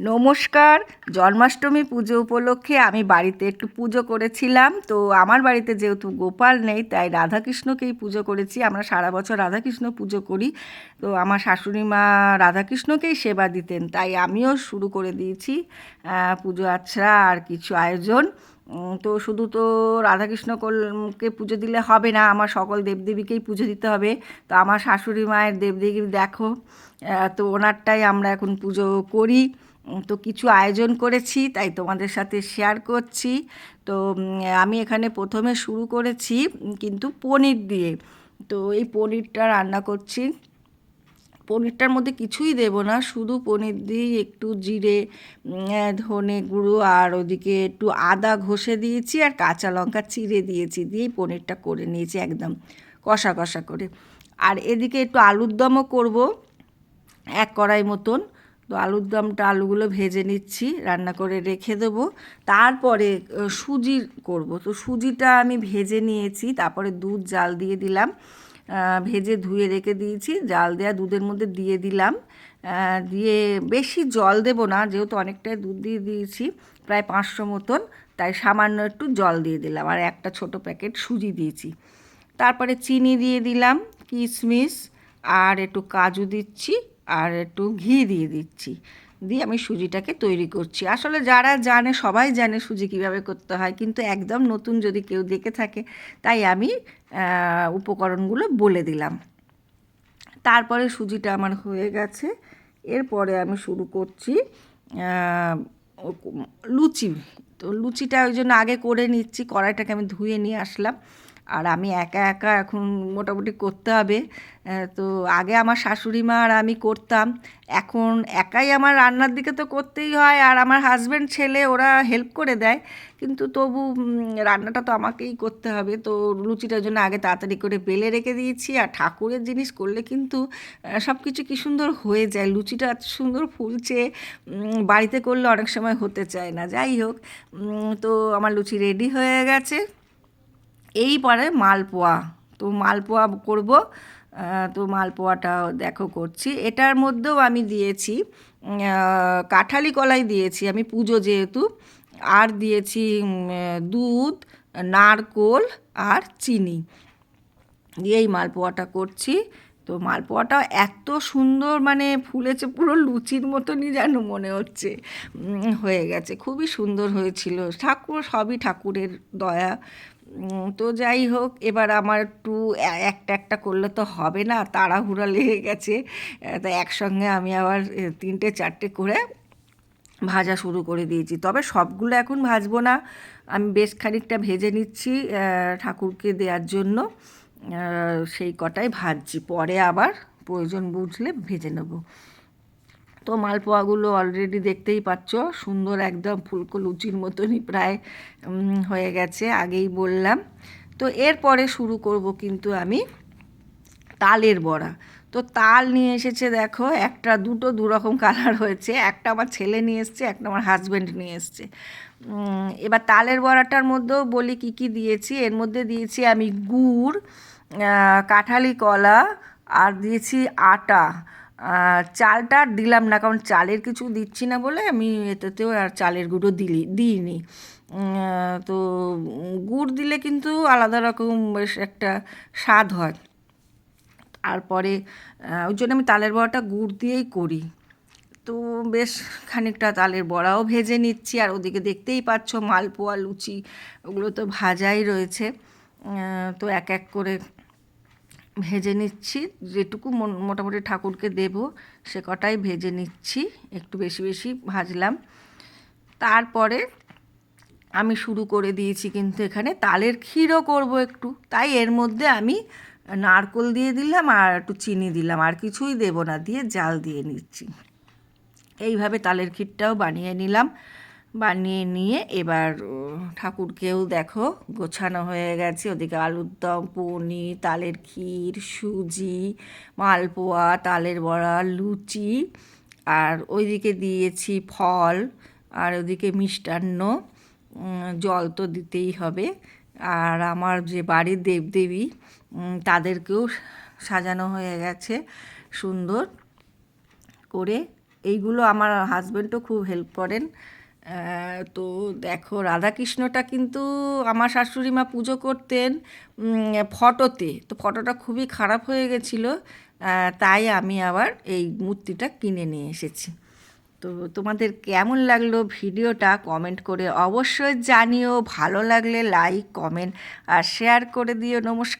নমস্কার, জন্মাষ্টমী পুজো উপলক্ষে আমি বাড়িতে একটু পুজো করেছিলাম। তো আমার বাড়িতে যেহেতু গোপাল নেই, তাই রাধাকৃষ্ণকেই পুজো করেছি। আমরা সারা বছর রাধাকৃষ্ণ পুজো করি। তো আমার শাশুড়ি মা রাধাকৃষ্ণকেই সেবা দিতেন। তাই আমিও শুরু করে দিয়েছি পুজো আচ্ছা আর কিছু আয়োজন। তো শুধু তো রাধাকৃষ্ণ কে পুজো দিলে হবে না, আমার সকল দেবদেবীকেই পুজো দিতে হবে। তো আমার শাশুড়ি মায়ের দেবদেবী দেখো তো ওনারটাই আমরা এখন পুজো করি। তো কিছু আয়োজন করেছি, তাই তোমাদের সাথে শেয়ার করছি। তো আমি এখানে প্রথমে শুরু করেছি কিন্তু পনির দিয়ে। তো এই পনিরটা রান্না করছি। পনিরটার মধ্যে কিছুই দেব না, শুধু পনির দিয়ে একটু জিরে ধনে গুঁড়ো আর ওদিকে একটু আদা ঘষে দিয়েছি আর কাঁচা লঙ্কা চিড়ে দিয়েছি, দিয়েই পনিরটা করে নিয়েছি একদম কষা কষা করে। আর এদিকে একটু আলুর দমও করব, এক কড়াই মতন। তো আলুর দমটা, আলুগুলো ভেজে নিচ্ছি, রান্না করে রেখে দেবো। তারপরে সুজি করব। তো সুজিটা আমি ভেজে নিয়েছি, তারপরে দুধ, জাল দিয়ে দিলাম। ভেজে ধুয়ে রেখে দিয়েছি, জাল দেওয়া দুধের মধ্যে দিয়ে দিলাম। দিয়ে বেশি জল দেব না, যেহেতু অনেকটাই দুধ দিয়ে দিয়েছি, প্রায় পাঁচশো মতন। তাই সামান্য একটু জল দিয়ে দিলাম, আর একটা ছোট প্যাকেট সুজি দিয়েছি। তারপরে চিনি দিয়ে দিলাম, কিশমিশ, আর একটু কাজু দিচ্ছি। আর একটু ঘি দিয়ে দিচ্ছি। দিয়ে আমি সুজিটাকে তৈরি করছি। আসলে যারা জানে, সবাই জানে সুজি কীভাবে করতে হয়, কিন্তু একদম নতুন যদি কেউ দেখে থাকে, তাই আমি উপকরণগুলো বলে দিলাম। তারপরে সুজিটা আমার হয়ে গেছে। এরপরে আমি শুরু করছি লুচি। তো লুচিটা ওই জন্য আগে করে নিচ্ছি, কড়াইটাকে আমি ধুয়ে নিয়ে আসলাম। আর আমি একা একা এখন মোটামুটি করতে হবে। তো আগে আমার শাশুড়ি মা আর আমি করতাম। এখন একাই আমার রান্নার দিকে তো করতেই হয় আর আমার হাজব্যান্ড ছেলে, ওরা হেল্প করে দেয়। কিন্তু তবু রান্নাটা তো আমাকেই করতে হবে। তো লুচিটার জন্য আগে তাড়াতাড়ি করে বেলে রেখে দিয়েছি আর ঠাকুরের জিনিস করলে কিন্তু সব কিছু কী সুন্দর হয়ে যায়। লুচিটা সুন্দর ফুলছে বাড়িতে করলে অনেক সময় হতে চায় না। যাই হোক তো আমার লুচি রেডি হয়ে গেছে। এইবারে মালপোয়া। তো মালপোয়া করব। তো মালপোয়াটা দেখো করছি। এটার মধ্যেও আমি দিয়েছি কাঁঠালি কলাই দিয়েছি আমি, পুজো যেহেতু। আর দিয়েছি দুধ, নারকোল আর চিনি। দিয়ে এই মালপোয়াটা করছি। তো মালপোয়াটা এত সুন্দর মানে ফুলেছে, পুরো লুচির মতনই যেন মনে হচ্ছে হয়ে গেছে। খুবই সুন্দর হয়েছিল। ঠাকুর, সবই ঠাকুরের দয়া। তো যাই হোক, এবার আমার একটু একটা একটা করলে তো হবে না, তাড়াহুড়া লেগে গেছে। তো একসঙ্গে আমি আবার তিনটে চারটে করে ভাজা শুরু করে দিয়েছি। তবে সবগুলো এখন ভাজবো না, আমি বেশ খানিকটা ভেজে নিচ্ছি ঠাকুরকে দেওয়ার জন্য। সেই কটাই ভাজছি, পরে আবার প্রয়োজন বুঝলে ভেজে নেব। তো মালপোয়াগুলো অলরেডি দেখতেই পাচ্ছ। সুন্দর একদম ফুলকো লুচির মতনই প্রায় হয়ে গেছে, আগেই বললাম। তো এরপরে শুরু করব কিন্তু আমি তালের বড়া। তো তাল নিয়ে এসেছে দেখো, একটা, দুটো দু রকম কালার হয়েছে। একটা আমার ছেলে নিয়ে এসছে, একটা আমার হাজব্যান্ড নিয়ে এসছে। এবার তালের বড়াটার মধ্যেও বলি কি কি দিয়েছি। এর মধ্যে দিয়েছি আমি গুড় কাঁঠালি কলা, আর দিয়েছি আটা। আহ, চালটা আর দিলাম না কারণ চালের কিছু দিচ্ছি না বলে আমি এটাতেও আর চালের গুঁড়ো দিলি দিইনি। তো গুড় দিলে কিন্তু আলাদা রকম বেশ একটা স্বাদ হয়। তারপরে ওই জন্য আমি তালের বড়াটা গুড় দিয়েই করি। তো বেশ খানিকটা তালের বড়াও ভেজে নিচ্ছি আর ওদিকে দেখতেই পাচ্ছ মালপোয়া লুচি ওগুলো তো ভাজাই রয়েছে। তো এক এক করে ভেজে নিচ্ছি। যেটুকু মোটামুটি ঠাকুরকে দেব, সে কটাই ভেজে নিচ্ছি। একটু বেশি বেশি ভাজলাম। তারপরে আমি শুরু করে দিয়েছি কিন্তু এখানে তালের ক্ষীরও করব একটু। তাই এর মধ্যে আমি নারকোল দিয়ে দিলাম আর একটু চিনি দিলাম। আর কিছুই দেব না, দিয়ে জাল দিয়ে নিচ্ছি। এইভাবে তালের ক্ষীরটাও বানিয়ে নিলাম। বানিয়ে নিয়ে এবার ঠাকুরকেও দেখো, গোছানো হয়ে গেছে। ওদিকে আলুর দম, পনির, তালের ক্ষীর, সুজি, মালপোয়া, তালের বড়া, লুচি, আর ওইদিকে দিয়েছি ফল, আর ওদিকে মিষ্টান্ন। জল তো দিতেই হবে। আর আমার যে বাড়ির দেবদেবী তাদেরকেও সাজানো হয়ে গেছে সুন্দর করে। এইগুলো আমার হাজব্যান্ডও খুব হেল্প করেন। তো দেখো, রাধাকৃষ্ণটা কিন্তু আমার শাশুড়ি মা পুজো করতেন ফটোতে। তো ফটোটা খুবই খারাপ হয়ে গেছিল তাই আমি আবার এই মূর্তিটা কিনে নিয়ে এসেছি। তো তোমাদের কেমন লাগল ভিডিওটা কমেন্ট করে অবশ্যই জানিও। ভালো লাগলে লাইক, কমেন্ট আর শেয়ার করে দিও। নমস্কার।